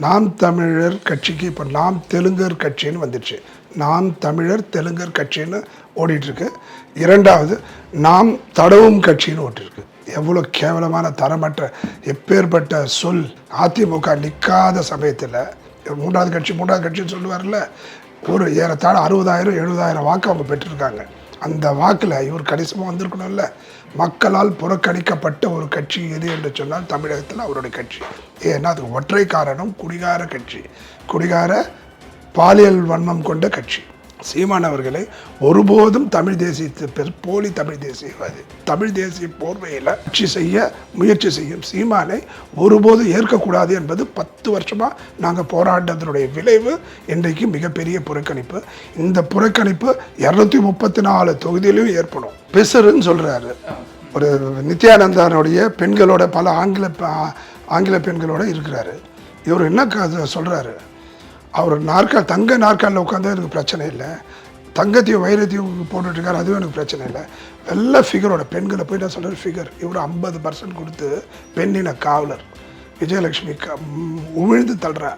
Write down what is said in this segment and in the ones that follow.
நாம் தமிழர் கட்சிக்கு இப்போ நாம் தெலுங்கர் கட்சின்னு வந்துடுச்சு. நாம் தமிழர் தெலுங்கர் கட்சின்னு ஓடிட்டுருக்கு. இரண்டாவது நாம் தடவும் கட்சின்னு ஓட்டிருக்கு எவ்வளோ கேவலமான தரமற்ற எப்பேற்பட்ட சொல் அதிமுக நிற்காத சமயத்தில் மூன்றாவது கட்சி மூன்றாவது கட்சின்னு சொல்லுவார்ல ஒரு ஏறத்தாழ அறுபதாயிரம் எழுபதாயிரம் வாக்கு அவங்க பெற்றிருக்காங்க. அந்த வாக்கில் இவர் கணிசமாக வந்திருக்கணும்ல. மக்களால் புறக்கணிக்கப்பட்ட ஒரு கட்சி எது என்று சொன்னால் தமிழகத்தில் அவருடைய கட்சி. ஏன்னா அதுக்கு ஒற்றை காரணம் குடிகார கட்சி. குடிகார பாலியல் வன்மம் கொண்ட கட்சி. சீமான் அவர்களை ஒருபோதும் தமிழ் தேசியத்து பெரு போலி தமிழ் தேசியவாதி தமிழ் தேசிய போர்வையில் ஆட்சி செய்ய முயற்சி செய்யும் சீமானை ஒருபோதும் ஏற்கக்கூடாது என்பது பத்து வருஷமாக நாங்கள் போராட்டத்தினுடைய விளைவு இன்றைக்கு மிகப்பெரிய புறக்கணிப்பு. இந்த புறக்கணிப்பு இரநூத்தி முப்பத்தி நாலு தொகுதியிலையும் ஏற்படும். பெசருன்னு சொல்கிறாரு ஒரு நித்யானந்தானுடைய பெண்களோட பல ஆங்கில ஆங்கில பெண்களோட இருக்கிறாரு. இவர் என்ன க- அவர் நாற்கால் தங்க நாற்காலில் உட்காந்து எனக்கு பிரச்சனை இல்லை. தங்கத்தையும் வைரத்தையும் போட்டுட்ருக்காரு அதுவும் எனக்கு பிரச்சனை இல்லை. வெள்ள ஃபிகரோட பெண்களை போய் நான் சொல்கிற ஃபிகர் இவர் ஐம்பது பர்சன்ட் கொடுத்து பெண்ணின காவலர். விஜயலட்சுமி க உமிழ்ந்து தள்ளுறா.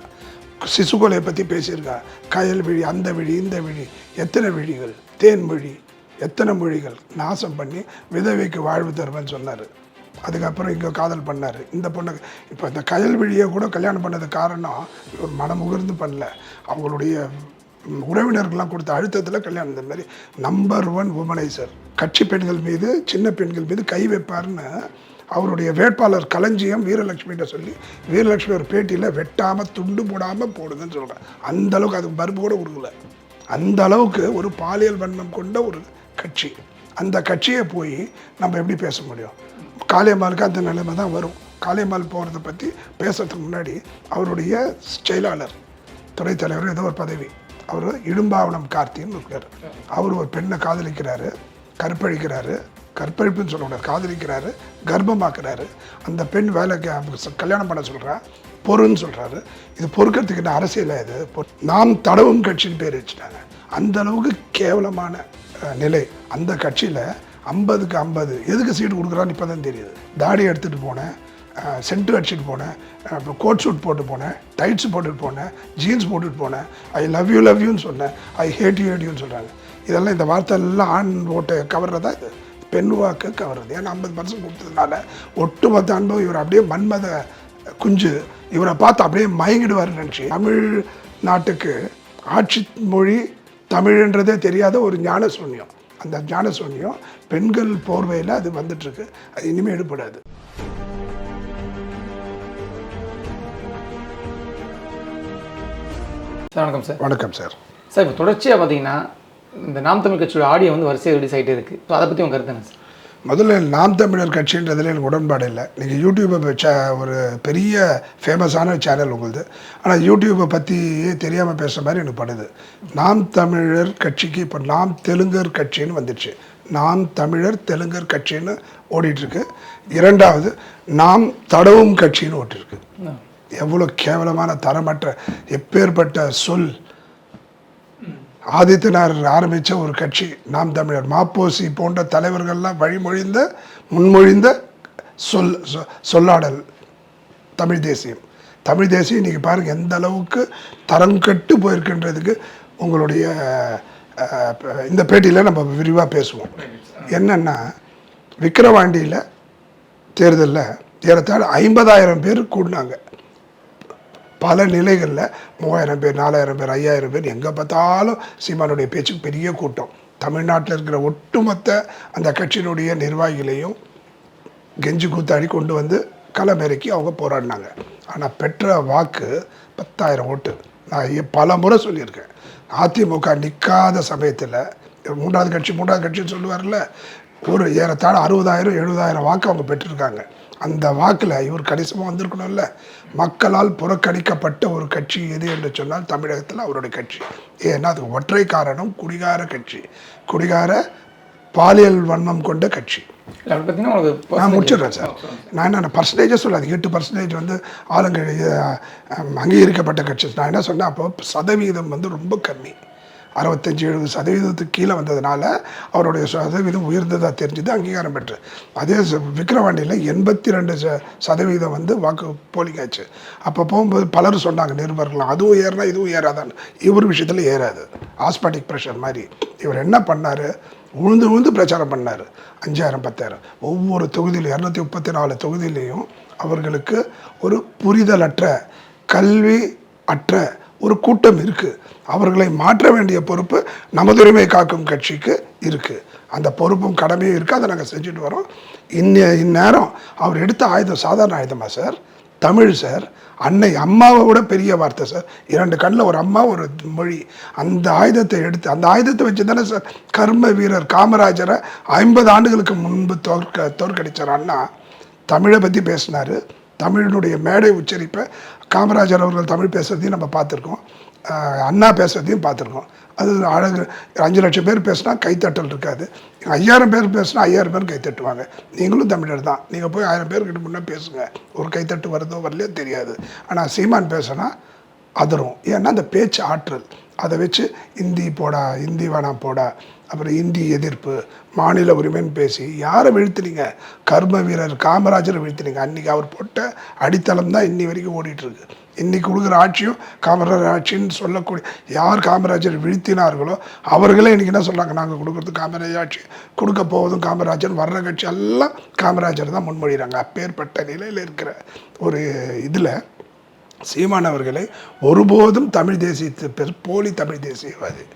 சிசுகொலையை பற்றி பேசியிருக்கா. கயல் விழி அந்த விழி இந்த விழி எத்தனை விழிகள்? தேன் விழி எத்தனை மொழிகள்? நாசம் பண்ணி விதவைக்கு வாழ்வு தருவேன்னு சொன்னார். அதுக்கப்புறம் இங்கே காதல் பண்ணார். இந்த பொண்ணுக்கு இப்போ இந்த கயல்விழியை கூட கல்யாணம் பண்ணது காரணம் இவர் மனமுகர்ந்து பண்ணல. அவங்களுடைய உறவினர்கள்லாம் கொடுத்த அழுத்தத்தில் கல்யாணம் இந்த மாதிரி நம்பர் ஒன் உமனைசர் கட்சி பெண்கள் மீது சின்ன பெண்கள் மீது கை வைப்பார்னு அவருடைய வேட்பாளர் களஞ்சியம் வீரலட்சுமிகிட்ட சொல்லி வீரலட்சுமி ஒரு பேட்டியில் வெட்டாமல் துண்டு போடாமல் போடுங்கன்னு சொல்கிறேன் அந்த அளவுக்கு அதுக்கு பருப்பு கூட கொடுக்கல அந்த அளவுக்கு ஒரு பாலியல் வன்மம் கொண்ட ஒரு கட்சி. அந்த கட்சியை போய் நம்ம எப்படி பேச முடியும்? காளியம்மாளுக்கு அந்த நிலைமை தான் வரும். காளியம்மாள் போகிறத பற்றி பேசுறதுக்கு முன்னாடி அவருடைய செயலாளர் துணைத் தலைவர் ஏதோ ஒரு பதவி. அவர் இடும்பாவளம் கார்த்தின்னு இருக்கார் அவர் ஒரு பெண்ணை காதலிக்கிறாரு கற்பழிக்கிறாரு கற்பழிப்புன்னு சொல்லக்கூடாது காதலிக்கிறாரு கர்ப்பமாக்குறாரு. அந்த பெண் வேலைக்கு கல்யாணம் பண்ண சொல்கிறா பொறுன்னு சொல்கிறாரு இது பொறுக்கிறதுக்கு என்ன அரசியல் இது? பொ- நாம் தடவும் கட்சின்னு பேர் வச்சுட்டாங்க. அந்த அளவுக்கு கேவலமான நிலை. அந்த கட்சியில் ஐம்பதுக்கு ஐம்பது. எதுக்கு சீட்டு கொடுக்குறான்னு இப்போ தான் தெரியுது. தாடி எடுத்துகிட்டு போனேன். சென்டர் அடிச்சுட்டு போனேன். அப்புறம் கோட் சூட் போட்டு போனேன். டைட்ஸ் போட்டுட்டு போனேன். ஜீன்ஸ் போட்டுட்டு போனேன். ஐ லவ் யூ லவ் யூன்னு சொன்னேன். ஐ ஹேட் யூ ஹேட் யூன்னு சொல்கிறாங்க இதெல்லாம் இந்த வார்த்தை எல்லாம் ஆண் ஓட்டை கவர்றதா? இது பெண் வாக்கு கவர்றது. ஏன்னா ஐம்பது பர்சன்ட் கொடுத்ததுனால ஒட்டுமொத்த அனுபவம் இவர் அப்படியே மன்மத குஞ்சு. இவரை பார்த்து அப்படியே மயங்கிடுவார்னு நினச்சி தமிழ் நாட்டுக்கு ஆட்சி மொழி தமிழ்ன்றதே தெரியாத ஒரு ஞான சூன்யம் அந்த ஞான சூன்யம் பெண்கள் போர்வையில் அது வந்துட்டுருக்கு. அது இனிமேல் எடுப்படாது சார் வணக்கம் சார். வணக்கம் சார். சார் இப்போ தொடர்ச்சியாக பார்த்தீங்கன்னா இந்த நாம் தமிழ் கட்சியோட ஆடியோ வந்து வரிசையாக ரிலீஸ் ஆகிட்டே இருக்குது ஸோ அதை பற்றி உங்கள் கருத்து என்ன சார்? முதல்ல நாம் தமிழர் கட்சின்றதுல எனக்கு உடன்பாடு இல்லை. நீங்கள் யூடியூப்பை வச்ச ஒரு பெரிய ஃபேமஸான சேனல் உங்களுது. ஆனால் யூடியூப்பை பற்றியே தெரியாமல் பேசுகிற மாதிரி எனக்கு படுது. நாம் தமிழர் கட்சிக்கு இப்போ நாம் தெலுங்கர் கட்சின்னு வந்துடுச்சு நாம் தமிழர் தெலுங்கர் கட்சின்னு ஓடிட்டுருக்கு. இரண்டாவது நாம் தடவும் கட்சின்னு ஓட்டிருக்கு. எவ்வளோ கேவலமான தரமற்ற எப்பேற்பட்ட சொல் ஆதித்தனார் ஆரம்பித்த ஒரு கட்சி. நாம் தமிழர். மாப்போசி போன்ற தலைவர்கள்லாம் வழிமொழிந்த முன்மொழிந்த சொல் சொ- சொல்லாடல். தமிழ் தேசியம். தமிழ் தேசியம் இன்றைக்கி பாருங்கள் எந்த அளவுக்கு தரம் கட்டு உங்களுடைய இந்த பேட்டியில் நம்ம விரிவாக பேசுவோம். என்னென்னா விக்கிரவாண்டியில் தேர்தலில் ஏறத்தாழ ஐம்பதாயிரம் பேர் கூடினாங்க. பல நிலைகளில் மூவாயிரம் பேர் நாலாயிரம் பேர் ஐயாயிரம் பேர் எங்கே பார்த்தாலும் சீமானுடைய பேச்சுக்கு பெரிய கூட்டம். தமிழ்நாட்டில் இருக்கிற ஒட்டுமொத்த அந்த கட்சியினுடைய நிர்வாகிகளையும் கெஞ்சி கூத்தாடி கொண்டு வந்து களமிறக்கி அவங்க போராடினாங்க. ஆனால் பெற்ற வாக்கு பத்தாயிரம் ஓட்டு. நான் பல முறை சொல்லியிருக்கேன். அதிமுக நிற்காத சமயத்தில் மூன்றாவது கட்சி மூன்றாவது கட்சின்னு சொல்லுவார்ல ஒரு ஏறத்தாழ அறுபதாயிரம் எழுபதாயிரம் வாக்கு அவங்க பெற்றிருக்காங்க. அந்த வாக்கில் இவர் கணிசமாக வந்திருக்கணும்ல. மக்களால் புறக்கணிக்கப்பட்ட ஒரு கட்சி எது என்று சொன்னால் தமிழகத்தில் அவருடைய கட்சி. ஏன்னா அது ஒற்றை காரணம் குடிகார கட்சி. குடிகார பாலியல் வன்மம் கொண்ட கட்சி. நான் முடிச்சிடுறேன் சார். நான் என்ன பர்சன்டேஜே சொல்லாது எட்டு பர்சன்டேஜ் வந்து ஆளுங்க அங்கீகரிக்கப்பட்ட கட்சி. நான் என்ன சொன்னேன் அப்போ சதவீதம் வந்து ரொம்ப கம்மி. அறுபத்தஞ்சு எழுபது சதவீதத்துக்கு கீழே வந்ததுனால அவருடைய சதவீதம் உயர்ந்ததாக தெரிஞ்சது அங்கீகாரம் பெற்று. அதே விக்ரவாண்டியில் எண்பத்தி ரெண்டு ச சதவீதம் வந்து வாக்கு போலிங் ஆச்சு அப்போ போகும்போது பலர் சொன்னாங்க நிருபர்கள்லாம் அதுவும் ஏறினா இதுவும் ஏறாதான்னு. இவர் விஷயத்தில் ஏறாது. ஆஸ்பாட்டிக் ப்ரெஷர் மாதிரி. இவர் என்ன பண்ணார்? உழுந்து உழுந்து பிரச்சாரம் பண்ணார். அஞ்சாயிரம் பத்தாயிரம். ஒவ்வொரு தொகுதியிலும் இரநூத்தி முப்பத்தி நாலு தொகுதியிலையும் அவர்களுக்கு ஒரு புரிதலற்ற கல்வி அற்ற ஒரு கூட்டம் இருக்குது அவர்களை மாற்ற வேண்டிய பொறுப்பு நமதுரிமை காக்கும் கட்சிக்கு இருக்குது அந்த பொறுப்பும் கடமையும் இருக்குது அதை நாங்கள் செஞ்சுட்டு வரோம். இன்ன இந்நேரம் அவர் எடுத்த ஆயுதம் சாதாரண ஆயுதமா சார்? தமிழ் சார். அன்னை அம்மாவை விட பெரிய வார்த்தை சார். இரண்டு கண்ணில் ஒரு அம்மா ஒரு மொழி. அந்த ஆயுதத்தை எடுத்து அந்த ஆயுதத்தை வச்சு தானே சார் கர்ம வீரர் காமராஜரை ஐம்பது ஆண்டுகளுக்கு முன்பு தோற்க தோற்கடிச்சார் அண்ணா. தமிழை பற்றி பேசினார். தமிழினுடைய மேடை உச்சரிப்பை காமராஜர் அவர்கள் தமிழ் பேசுகிறதையும் நம்ம பார்த்துருக்கோம். அண்ணா பேசுகிறதையும் பார்த்துருக்கோம். அது அழகு அஞ்சு லட்சம் பேர் பேசுனா கைத்தட்டல் இருக்காது. ஐயாயிரம் பேர் பேசுனா ஐயாயிரம் பேர் கைத்தட்டுவாங்க. நீங்களும் தமிழர் தான். நீங்கள் போய் ஆயிரம் பேர்கிட்ட முன்னே பேசுங்க. ஒரு கைத்தட்டு வருதோ வரலையோ தெரியாது. ஆனால் சீமான் பேசுனா அதிரும். ஏன்னா அந்த பேச்சு ஆற்றல். அதை வச்சு இந்தி போடா இந்தி வேணாம் போடா. அப்புறம் இந்தி எதிர்ப்பு மாநில உரிமைன்னு பேசி யாரை வீழ்த்தினீங்க? கர்ம வீரர் காமராஜரை வீழ்த்தினீங்க. அன்றைக்கி அவர் போட்ட அடித்தளம் தான் இன்னி வரைக்கும் ஓடிட்டுருக்கு. இன்றைக்கி கொடுக்குற ஆட்சியும் காமராஜர் ஆட்சின்னு சொல்லக்கூடிய யார் காமராஜர் வீழ்த்தினார்களோ அவர்களே இன்றைக்கி என்ன சொல்கிறாங்க நாங்கள் கொடுக்குறது காமராஜர் ஆட்சி கொடுக்க போவதும் காமராஜர் வர்ற கட்சி எல்லாம் காமராஜர் தான் முன்மொழிகிறாங்க அப்பேற்பட்ட நிலையில் இருக்கிற ஒரு இதில் சீமான் அவர்களை ஒருபோதும் தமிழ் தேசியத்து போலி தமிழ் தேசியவாதி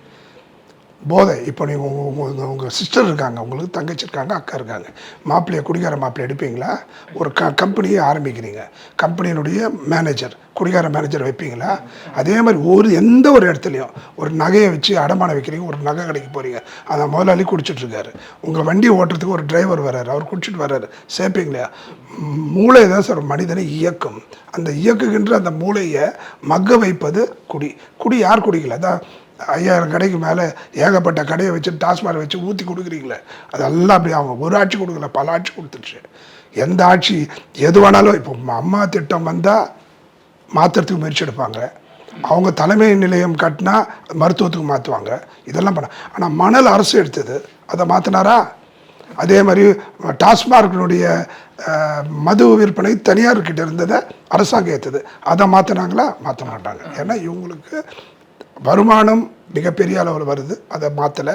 போதை. இப்போ நீங்கள் உங்கள் உங்கள் சிஸ்டர் இருக்காங்க உங்களுக்கு தங்கச்சி இருக்காங்க அக்கா இருக்காங்க. மாப்பிள்ளையை குடிகார மாப்பிள்ளை எடுப்பீங்களா? ஒரு க கம்பெனியை ஆரம்பிக்கிறீங்க. கம்பெனியினுடைய மேனேஜர் குடிகார மேனேஜர் வைப்பீங்களா? அதே மாதிரி ஒரு எந்த ஒரு இடத்துலையும் ஒரு நகையை வச்சு அடமானம் வைக்கிறீங்க ஒரு நகை கடைக்கு போகிறீங்க அதை முதலாளி குடிச்சிட்ருக்காரு உங்கள் வண்டி ஓட்டுறதுக்கு ஒரு டிரைவர் வர்றாரு. அவர் குடிச்சிட்டு வர்றாரு. சேர்ப்பீங்களா மூளை தான் சார் மனிதனை இயக்கும். அந்த இயக்குகின்ற அந்த மூளையை மக்க வைப்பது குடி. குடி யார் குடிக்கல? அதான் ஐயாயிரம் கடைக்கு மேலே ஏகப்பட்ட கடையை வச்சு டாஸ்மாக் வச்சு ஊற்றி கொடுக்குறீங்களே அதெல்லாம் அப்படி அவங்க ஒரு ஆட்சி கொடுக்கல பல ஆட்சி கொடுத்துருச்சு. எந்த ஆட்சி எது வேணாலும் இப்போ அம்மா திட்டம் வந்தால் மாற்றுறதுக்கு முயற்சி எடுப்பாங்க. அவங்க தலைமை நிலையம் கட்டினா மருத்துவத்துக்கு மாற்றுவாங்க இதெல்லாம் பண்ண ஆனால் மணல் அரசு எடுத்தது அதை மாற்றினாரா அதே மாதிரி டாஸ்மார்க்கினுடைய மது விற்பனை தனியார்கிட்ட இருந்ததை அரசாங்கம் ஏற்றுது அதை மாற்றினாங்களா மாற்ற மாட்டாங்க. ஏன்னா இவங்களுக்கு வருமானம் மிகப்பெரிய அளவில் வருது. அதை மாற்றலை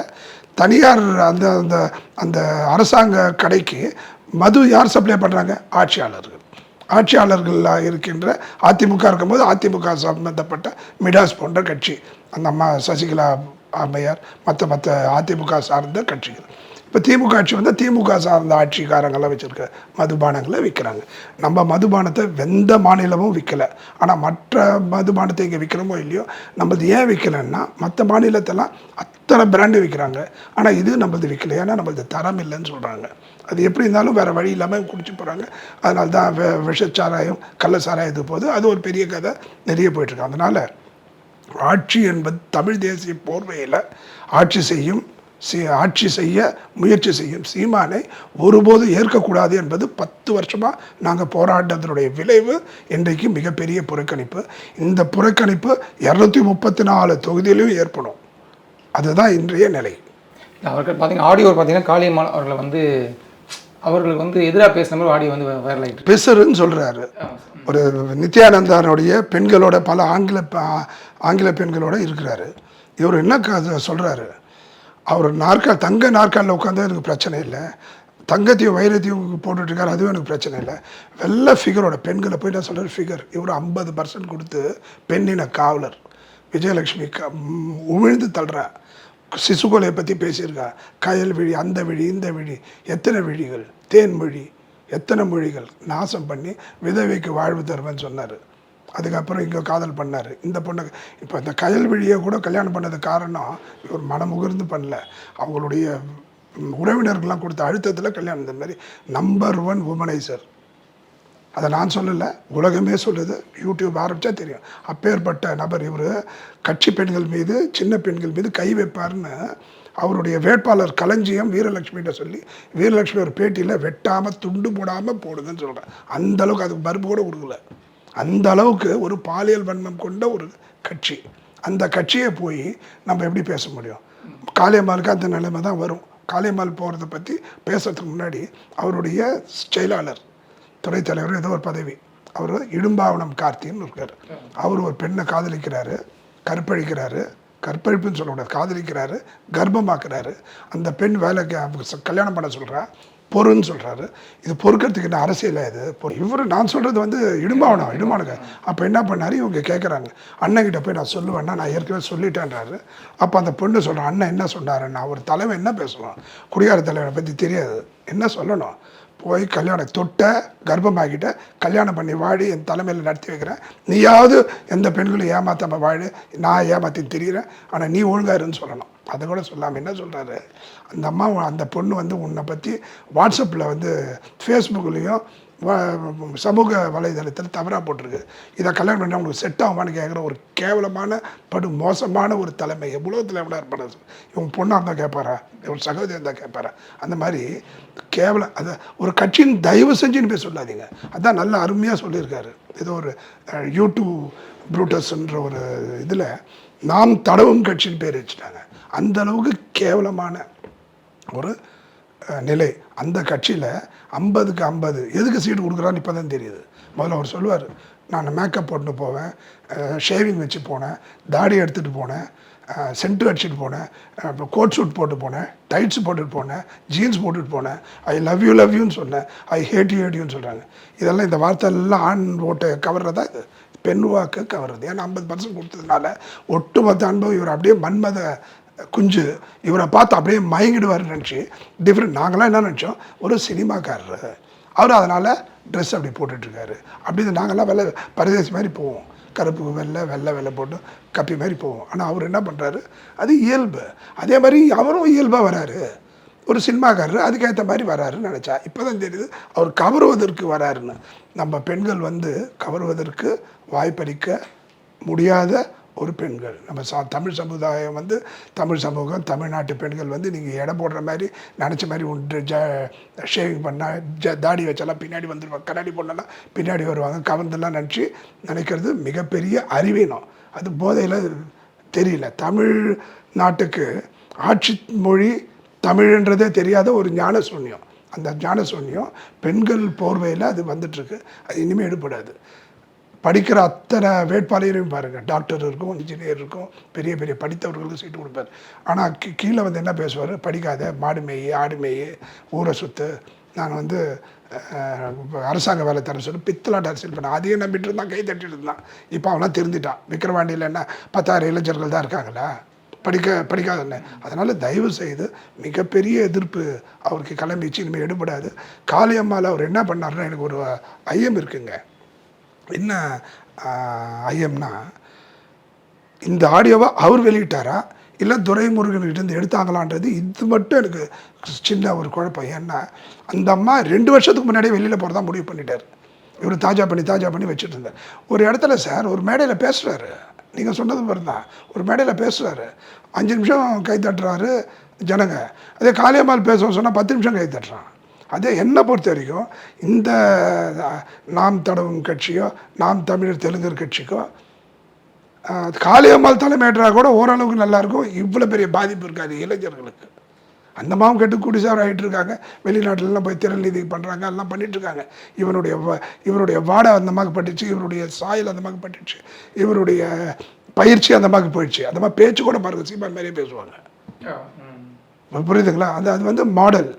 தனியார் அந்த அந்த அந்த அரசாங்க கடைக்கு மது யார் சப்ளை பண்ணுறாங்க ஆட்சியாளர்கள். ஆட்சியாளர்களாக இருக்கின்ற அதிமுக இருக்கும்போது அதிமுக சம்பந்தப்பட்ட மிடாஸ் போன்ற கட்சி. அந்த அம்மா சசிகலா அம்மையார் மற்ற மற்ற அதிமுக சார்ந்த கட்சிகள். இப்போ திமுக ஆட்சி வந்தால் திமுக சார்ந்த ஆட்சிக்காரங்களாம் வச்சுருக்க மதுபானங்களை விற்கிறாங்க நம்ம மதுபானத்தை எந்த மாநிலமும் விற்கலை ஆனால் மற்ற மதுபானத்தை இங்கே விற்கிறோமோ இல்லையோ நம்மளது ஏன் விற்கலைன்னா மற்ற மாநிலத்தெல்லாம் அத்தனை பிராண்டு விற்கிறாங்க ஆனால் இது நம்மளது விற்கல ஏன்னா நம்மளது தரம் இல்லைன்னு சொல்கிறாங்க அது எப்படி இருந்தாலும் வேறு வழி இல்லாமல் குடிச்சு போகிறாங்க அதனால தான் வெ விஷச்சாராயம் கள்ள இது போகுது அது ஒரு பெரிய கதை நிறைய போயிட்டுருக்கு அதனால் ஆட்சி என்பது தமிழ் தேசிய போர்வையில் ஆட்சி செய்யும் ஆட்சி செய்ய முயற்சி செய்யும் சீமானை ஒருபோதும் ஏற்கக்கூடாது என்பது பத்து வருஷமாக நாங்கள் போராட்டத்தினுடைய விளைவு இன்றைக்கு மிகப்பெரிய புறக்கணிப்பு. இந்த புறக்கணிப்பு இரநூத்தி முப்பத்தி நாலு தொகுதியிலையும் ஏற்படும். அதுதான் இன்றைய நிலை. அவர்கள் பார்த்தீங்கன்னா ஆடியோ பார்த்தீங்கன்னா காளியம்மாள் அவர்களை வந்து அவர்களுக்கு வந்து எதிராக பேசுன மாதிரி ஆடியோ வந்து வைரல் ஆகிட்டு பெசருன்னு சொல்கிறாரு ஒரு நித்யானந்தானுடைய பெண்களோட பல ஆங்கில ஆங்கில பெண்களோட இருக்கிறாரு. இவர் என்ன சொல்கிறாரு அவர் நாற்கா தங்க நாற்காலில் உட்காந்து எனக்கு பிரச்சனை இல்லை. தங்கத்தையும் வைரத்தையும் போட்டுட்ருக்காரு அதுவும் எனக்கு பிரச்சனை இல்லை. வெள்ளை ஃபிகரோட பெண்களை போய் நான் சொல்கிற ஃபிகர் இவர் ஐம்பது பர்சன்ட் கொடுத்து பெண்ணின காவலர். விஜயலட்சுமி க உமிழ்ந்து தள்ளுறா. சிசுகொலையை பற்றி பேசியிருக்கா. கயல் விழி அந்த விழி இந்த விழி எத்தனை விழிகள்? தேன் மொழி எத்தனை மொழிகள்? நாசம் பண்ணி விதவைக்கு வாழ்வு தருவேன்னு சொன்னார். அதுக்கப்புறம் இங்கே காதல் பண்ணார். இந்த பொண்ணுக்கு இப்போ இந்த கயல் வழியை கூட கல்யாணம் பண்ணது காரணம் இவர் மனமுகர்ந்து பண்ணல. அவங்களுடைய உறவினர்கள்லாம் கொடுத்த அழுத்தத்தில் கல்யாணம் இந்த மாதிரி நம்பர் ஒன் உமனைசர் அதை நான் சொல்லலை உலகமே சொல்லுது யூடியூப் ஆரம்பித்தா தெரியும். அப்பேற்பட்ட நபர் இவர் கட்சி பெண்கள் மீது சின்ன பெண்கள் மீது கை வைப்பார்னு அவருடைய வேட்பாளர் களஞ்சியம் வீரலட்சுமிகிட்ட சொல்லி வீரலட்சுமி ஒரு பேட்டியில் வெட்டாமல் துண்டு போடாமல் போடுங்கன்னு சொல்கிறேன் அந்தளவுக்கு அதுக்கு மறுப்பு கூட கொடுக்கல. அந்த அளவுக்கு ஒரு பாலியல் வன்மம் கொண்ட ஒரு கட்சி. அந்த கட்சியை போய் நம்ம எப்படி பேச முடியும்? காளியம்மாளுக்கு அந்த நிலைமை தான் வரும். காளியம்மாள் போகிறத பற்றி பேசுறதுக்கு முன்னாடி அவருடைய செயலாளர் துணைத் தலைவர் ஏதோ ஒரு பதவி. அவர் இடும்பாவனம் கார்த்தின்னு இருக்கார். அவர் ஒரு பெண்ணை காதலிக்கிறாரு கற்பழிக்கிறாரு. கற்பழிப்புன்னு சொல்லக்கூடாது காதலிக்கிறாரு கர்ப்பமாக்குறாரு. அந்த பெண் வேலைக்கு அவங்க கல்யாணம் பண்ண சொல்கிறா பொறுன்னு சொல்கிறாரு இது பொறுக்கிறதுக்கு என்ன அரசியல் இது? இவர் நான் சொல்கிறது வந்து இடும்பாவனம் இடுமானுங்க அப்போ என்ன பண்ணார்? இவங்க கேட்குறாங்க அண்ணன்கிட்ட போய் நான் சொல்லுவேன்னா நான் ஏற்கனவே சொல்லிட்டேன்றாரு. அப்போ அந்த பொண்ணு சொல்கிறேன் அண்ணன் என்ன சொன்னார்? நான் ஒரு தலைவன் என்ன பேசுவான்? குடியார தலைவனை பற்றி தெரியாது. என்ன சொல்லணும்? போய் கல்யாணம் தொட்ட கர்ப்பமாகிட்ட கல்யாணம் பண்ணி வாடி என் தலைமையில் நடத்தி வைக்கிறேன். நீயாவது எந்த பெண்களும் ஏமாற்றாமல் வாழு நான் ஏமாற்றி தெரிகிறேன் ஆனால் நீ ஒழுங்காக இருன்னு சொல்லணும். அதை கூட சொல்லாமல் என்ன சொல்கிறாரு அந்த அம்மா அந்த பொண்ணு வந்து உன்னை பற்றி வாட்ஸ்அப்பில் வந்து ஃபேஸ்புக்லேயும் சமூக வலைதளத்தில் தவறாக போட்டிருக்கு. இதை கல்யாணம் பண்ணி உங்களுக்கு செட் ஆகுமான்னு கேட்குற ஒரு கேவலமான படு மோசமான ஒரு தலைமை எவ்வளோத்தில் எவ்வளோ இருப்பாரு? இவங்க பொண்ணாக இருந்தால் கேட்பாரா இவன் சகோதரி இருந்தால் கேட்பாரா அந்த மாதிரி கேவலம் அதை ஒரு கட்சியின் தயவு செஞ்சுன்னு போய் சொல்லாதீங்க. அதான் நல்ல அருமையாக சொல்லியிருக்காரு. ஏதோ ஒரு யூடியூப் ப்ரூட்டஸ்ன்ற ஒரு இதில் நாம் தடவும் கட்சின்னு பேர் வச்சுட்டாங்க. அந்த அளவுக்கு கேவலமான ஒரு நிலை. அந்த கட்சியில் ஐம்பதுக்கு ஐம்பது எதுக்கு சீட்டு கொடுக்குறான்னு இப்போ தான் தெரியுது. முதல்ல அவர் சொல்லுவார் நான் மேக்கப் போட்டு போவேன் ஷேவிங் வச்சு போனேன் தாடி எடுத்துகிட்டு போனேன் சென்ட்டு அடிச்சுட்டு போனேன் அப்புறம் கோட் சூட் போட்டு போனேன் டைட்ஸ் போட்டுட்டு போனேன் ஜீன்ஸ் போட்டுட்டு போனேன் ஐ லவ் யூ லவ் யூன்னு சொன்னேன் ஐ ஹேட் யூ ஹேட் யூன்னு சொல்கிறாங்க இதெல்லாம் இந்த வார்த்தை எல்லாம் ஆண் ஓட்டை கவர்றதா இது? பெண் வாக்கு கவர்றது. ஏன்னா ஐம்பது பர்சன்ட் கொடுத்ததுனால ஒட்டுமொத்த அனுபவம் இவர் அப்படியே மன்மத குஞ்சு இவரை பார்த்து அப்படியே மயங்கிடுவார்னு நினச்சி டிஃப்ரெண்ட் நாங்களாம் என்ன நினச்சோம்? ஒரு சினிமாக்காரர். அவர் அதனால் ட்ரெஸ் அப்படி போட்டுட்ருக்காரு. அப்படி நாங்கள்லாம் வெள்ளை பரதேசி மாதிரி போவோம். கருப்பு வெள்ளை வெள்ளை வெள்ளை போட்டு கப்பி மாதிரி போவோம். ஆனால் அவர் என்ன பண்ணுறாரு அது இயல்பு. அதே மாதிரி அவரும் இயல்பாக வராரு. ஒரு சினிமாக்காரர் அதுக்கேற்ற மாதிரி வராருன்னு நினச்சா இப்போ தான் தெரியுது அவர் கவருவதற்கு வராருன்னு. நம்ம பெண்கள் வந்து கவருவதற்கு வாய்ப்பளிக்க முடியாத ஒரு பெண்கள். நம்ம சா தமிழ் சமுதாயம் வந்து தமிழ் சமூகம் தமிழ்நாட்டு பெண்கள் வந்து நீங்கள் எடை போடுற மாதிரி நினச்ச மாதிரி ஒன்று ஜ ஷேவிங் பண்ணால் ஜ தாடி வச்சாலாம் பின்னாடி வந்துடுவாங்க கண்ணாடி போடலாம் பின்னாடி வருவாங்க. கவர்ந்தெல்லாம் நினச்சி நினைக்கிறது மிகப்பெரிய அறிவீனம் அது போதையில் தெரியல. தமிழ் நாட்டுக்கு ஆட்சி மொழி தமிழ்ன்றதே தெரியாத ஒரு ஞான சூன்யம் அந்த ஞான சூன்யம் பெண்கள் போர்வையில் அது வந்துட்டுருக்கு. அது இனிமேல் எடுபடாது. படிக்கிற அத்தனை வேட்பாளரையும் பாருங்கள் டாக்டர் இருக்கும் இன்ஜினியர் இருக்கும் பெரிய பெரிய படித்தவர்களுக்கு சீட்டு கொடுப்பார். ஆனால் கீ கீழே வந்து என்ன பேசுவார்? படிக்காத மாடு மேய் ஆடு மேய் ஊரை சுற்று நான் வந்து அரசாங்க வேலை தர சொல்லி பித்தலாட்ட அரசியல் பண்ண அதையும் நம்பிட்டு இருந்தான் கை தட்டிட்டு இருந்தான். இப்போ அவனாம் திருந்திட்டான். விக்கிரவாண்டியில் என்ன பத்தாயிரம் இளைஞர்கள் தான் இருக்காங்களா? படிக்க படிக்காதன்னு அதனால் தயவு செய்து மிகப்பெரிய எதிர்ப்பு அவருக்கு கிளம்பிச்சு இனிமேல் எடுபடாது. காளியம்மாவில் அவர் என்ன பண்ணாருன்னா எனக்கு ஒரு ஐயம் இருக்குங்க. என்ன ஐயம்னா இந்த ஆடியோவை அவர் வெளியிட்டாரா? இல்லை துரைமுருகன்கிட்ட இருந்து எடுத்தாங்களான்றது இது மட்டும் எனக்கு சின்ன ஒரு குழப்பம். ஏன்னா அந்த அம்மா ரெண்டு வருஷத்துக்கு முன்னாடியே வெளியில் போகிறதா முடிவு பண்ணிட்டார். இவர் தாஜா பண்ணி தாஜா பண்ணி வச்சுட்டு இருந்தார். ஒரு இடத்துல சார் ஒரு மேடையில் பேசுகிறாரு நீங்கள் சொன்னது மாதிரி தான் ஒரு மேடையில் பேசுகிறாரு அஞ்சு நிமிஷம் கை தட்டுறாரு ஜனங்க. அதே காளியம்மாள் பேச சொன்னால் பத்து நிமிஷம் கை தட்டுறான். அதே என்னை பொறுத்த வரைக்கும் இந்த நாம் தடவும் கட்சியோ நாம் தமிழர் தெலுங்கர் கட்சிக்கோ காளியம்மாள் தலைமையேற்றா கூட ஓரளவுக்கு நல்லா இருக்கும். இவ்வளோ பெரிய பாதிப்பு இருக்காது இளைஞர்களுக்கு. அந்த மாவும் கெட்டு குடிசார் ஆகிட்டு இருக்காங்க. வெளிநாட்டிலலாம் போய் திறன் நீதி பண்ணுறாங்க எல்லாம் பண்ணிட்டு இருக்காங்க. இவனுடைய இவருடைய வாடை அந்த மாதிரி பட்டுச்சு இவருடைய சாயல் அந்த மாதிரி பட்டுச்சு இவருடைய பயிற்சி அந்த மாதிரி போயிடுச்சு. அந்த மாதிரி பேச்சு கூட பாருங்க சீமான் மாதிரியே பேசுவாங்க. புரியுதுங்களா? அது அது வந்து மாடல்.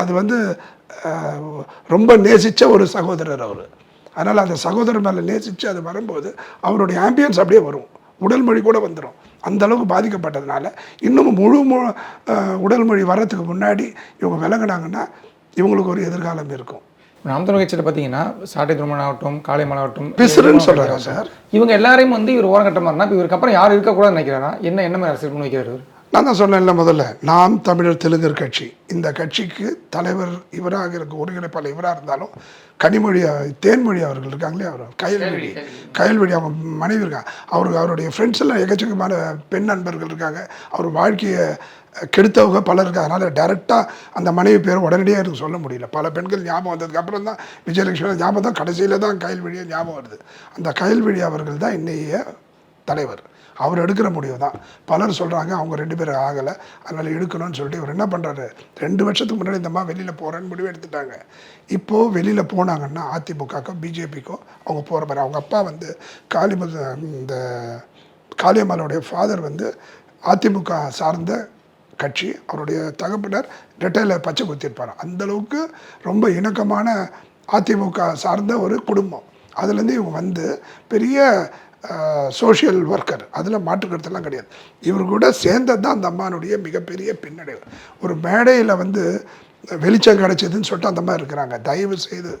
அது வந்து ரொம்ப நேசித்த ஒரு சகோதரர் அவர். அதனால் அந்த சகோதரர் மேலே நேசித்து அது வரும்போது அவருடைய ஆம்பியன்ஸ் அப்படியே வரும். உடல் மொழி கூட வந்துடும் அந்த அளவுக்கு பாதிக்கப்பட்டதுனால இன்னும் முழு மு உடல் மொழி வர்றதுக்கு முன்னாடி இவங்க விலகுனாங்கன்னா இவங்களுக்கு ஒரு எதிர்காலம் இருக்கும். நாம் தமிழ் கட்சியில் பார்த்தீங்கன்னா சாட்டை திருமணம் ஆகட்டும் காளைமலை ஆகட்டும் பிசுறுன்னு சொல்கிறாங்க சார். இவங்க எல்லாரையும் வந்து இவர் ஓரம் கட்ட மாதிரினா இப்போ இவருக்கு அப்புறம் யாரும் இருக்கக்கூடாதுன்னு நினைக்கிறாரா? என்ன என்ன மாதிரி அரசியல் பண்ணி வைக்கிறாரு இவர்? நான் தான் சொன்னேன்ல முதல்ல நாம் தமிழர் தெலுங்கர் கட்சி. இந்த கட்சிக்கு தலைவர் இவராக இருக்க ஒருங்கிணைப்பாளர் இவராக இருந்தாலும் கனிமொழி தேன்மொழி அவர்கள் இருக்காங்களே அவர் கயல்வெளி. கயல்வெளி அவங்க மனைவி இருக்காங்க அவருக்கு அவருடைய ஃப்ரெண்ட்ஸ் எல்லாம் எக்கச்சக்கமான பெண் நண்பர்கள் இருக்காங்க. அவர் வாழ்க்கையை கெடுத்தவங்க பலர் இருக்காங்க. அதனால் டேரெக்டாக அந்த மனைவி பேர் உடனடியாக எனக்கு சொல்ல முடியல. பல பெண்கள் ஞாபகம் வந்ததுக்கு அப்புறம் தான் விஜயலட்சுமி ஞாபகம் தான் கடைசியில் தான் கயல்வெளியாக ஞாபகம் வருது. அந்த கயல்வெளி அவர்கள் தான் இன்னைய தலைவர். அவர் எடுக்கிற முடிவு தான். பலர் சொல்கிறாங்க அவங்க ரெண்டு பேரும் ஆகலை. அதனால் எடுக்கணும்னு சொல்லிட்டு இவர் என்ன பண்ணுறாரு ரெண்டு வருஷத்துக்கு முன்னாடி இந்த மாதிரி வெளியில் போகிறேன்னு முடிவு எடுத்துட்டாங்க. இப்போது வெளியில் போனாங்கன்னா அதிமுகக்கோ பிஜேபிக்கோ அவங்க போகிற மாதிரி அவங்க அப்பா வந்து காளிம இந்த காளியம்மாளுடைய ஃபாதர் வந்து அதிமுக சார்ந்த கட்சி. அவருடைய தகப்பினர் ரெட்டையில் பச்சை குத்திருப்பார் அந்த அளவுக்கு ரொம்ப இணக்கமான அதிமுக சார்ந்த ஒரு குடும்பம். அதுலேருந்து இவங்க வந்து பெரிய சோஷியல் ஒர்க்கர் அதில் மாற்றுக்கருத்தெல்லாம் கிடையாது. இவர் கூட சேர்ந்தது தான் அந்த அம்மானுடைய மிகப்பெரிய பின்னடைவு. ஒரு மேடையில் வந்து வெளிச்சம் கிடைச்சதுன்னு சொல்லிட்டு அந்த மாதிரி இருக்கிறாங்க. தயவு செய்து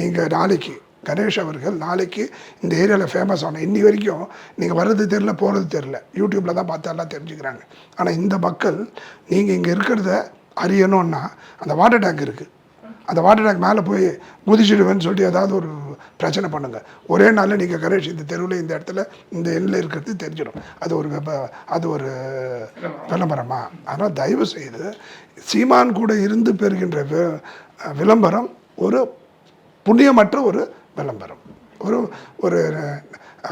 நீங்கள் நாளைக்கு கணேஷ் அவர்கள் நாளைக்கு இந்த ஏரியாவில் ஃபேமஸ் ஆன இன்னி வரைக்கும் நீங்கள் வர்றது தெரில போகிறது தெரில யூடியூப்பில் தான் பார்த்து எல்லாம் தெரிஞ்சுக்கிறாங்க. ஆனால் இந்த மக்கள் நீங்கள் இங்கே இருக்கிறத அறியணும்னா அந்த வாட்டர் டேங்க் இருக்குது அந்த வாட்டர் டேங்க் மேலே போய் குதிச்சிடுவேன்னு சொல்லிட்டு ஏதாவது ஒரு பிரச்சனை பண்ணுங்கள் ஒரே நாளில் நீங்கள் கரேஷ் இந்த தெருவில் இந்த இடத்துல இந்த எண்ணில் இருக்கிறது தெரிஞ்சிடும். அது ஒரு வெப்ப அது ஒரு விளம்பரமா? ஆனால் தயவு செய்து சீமான் கூட இருந்து பெறுகின்ற வி- விளம்பரம் ஒரு புண்ணியமற்ற ஒரு விளம்பரம். ஒரு ஒரு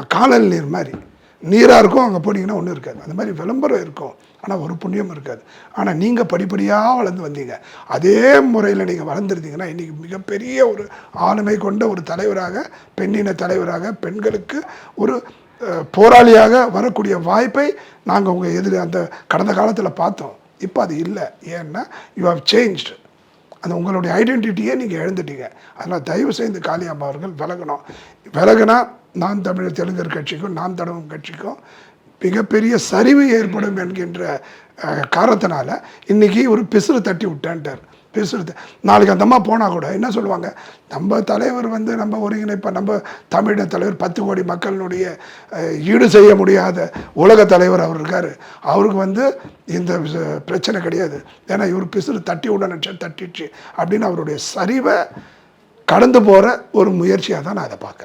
காலல் நீர் மாதிரி. நீராக இருக்கும் அங்கே போனீங்கன்னா ஒன்றும் இருக்காது. அந்த மாதிரி விளம்பரம் இருக்கும். ஆனால் ஒரு புண்ணியமும் இருக்காது. ஆனால் நீங்கள் படிப்படியாக வளர்ந்து வந்தீங்க. அதே முறையில் நீங்கள் வளர்ந்துருந்தீங்கன்னா இன்றைக்கி மிகப்பெரிய ஒரு ஆளுமை கொண்ட ஒரு தலைவராக பெண்ணின தலைவராக பெண்களுக்கு ஒரு போராளியாக வரக்கூடிய வாய்ப்பை நாங்கள் உங்கள் எதிர் அந்த கடந்த காலத்தில் பார்த்தோம். இப்போ அது இல்லை. ஏன்னா யூ ஹவ் சேஞ்ச்டு அந்த உங்களுடைய ஐடென்டிட்டியே நீங்கள் எழுந்துட்டீங்க அதனால் தயவு செய்து காளியம்மா அவர்கள் விலகணும். விலகுனா நான் தமிழர் தெலுங்கர் கட்சிக்கும் நான் தடவும் கட்சிக்கும் மிகப்பெரிய சரிவு ஏற்படும் என்கின்ற காரணத்தினால இன்னைக்கு ஒரு பிசுறு தட்டி விட்டேன்ட்டார். பிசுறு நாளைக்கு அந்த அம்மா போனால் கூட என்ன சொல்லுவாங்க? நம்ம தலைவர் வந்து நம்ம ஒருங்கிணைப்ப நம்ம தமிழ தலைவர் பத்து கோடி மக்களினுடைய ஈடு செய்ய முடியாத உலக தலைவர் அவர் இருக்கார். அவருக்கு வந்து இந்த பிரச்சனை கிடையாது. ஏன்னா இவர் பிசுறு தட்டி விட நினச்சா தட்டிடுச்சு. அப்படின்னு அவருடைய சரிவை கடந்து போகிற ஒரு முயற்சியாக தான் நான் அதை பார்க்குறேன்.